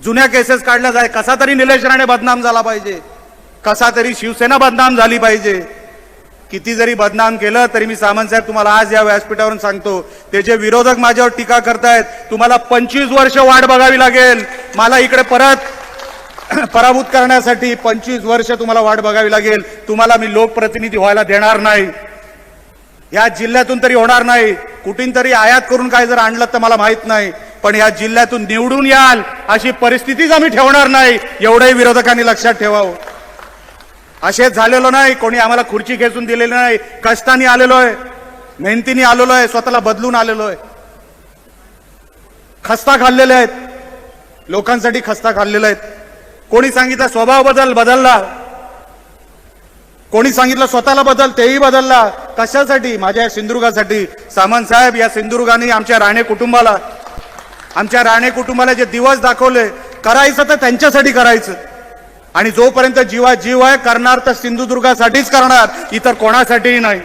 जुन्या केसेस काढल्या जाय. कसा तरी निलेश राणे बदनाम झाला पाहिजे. कसा तरी शिवसेना बदनाम झाली पाहिजे. किती जरी बदनाम केलं तरी मी सामंतसाहेब तुम्हाला आज या व्यासपीठावरून सांगतो ते जे विरोधक माझ्यावर टीका करतायत तुम्हाला पंचवीस वर्ष वाट बघावी लागेल. मला इकडे परत पराभूत करण्यासाठी पंचवीस वर्ष तुम्हाला वाट बघावी लागेल. तुम्हाला मी लोकप्रतिनिधी व्हायला देणार नाही. या जिल्ह्यातून तरी होणार नाही. कुठून तरी आयात करून काय जर आणलं तर मला माहीत नाही. पण या जिल्ह्यातून निवडून याल अशी परिस्थितीच आम्ही ठेवणार नाही. एवढंही विरोधकांनी लक्षात ठेवावं. असेच झालेलो नाही. कोणी आम्हाला खुर्ची खेचून दिलेली नाही. कष्टाने आलेलो आहे मेहनतीने आलेलो आहे स्वतःला बदलून आलेलो आहे खस्ता खाल्लेले आहेत. लोकांसाठी खस्ता खाल्लेले आहेत. कोणी सांगितलं स्वभाव बदल बदलला. कोणी सांगितलं स्वतःला बदल तेही बदलला. कशासाठी? माझ्या या सिंधुदुर्गासाठी. सामंत साहेब या सिंधुदुर्गाने आमच्या राणे कुटुंबाला आमच्या राणे कुटुंबाला जे दिवस दाखवले करायचं तर त्यांच्यासाठी करायचं. आणि जोपर्यंत जीवा जीव आहे करणार तर सिंधुदुर्गासाठीच करणार इतर कोणासाठीही नाही.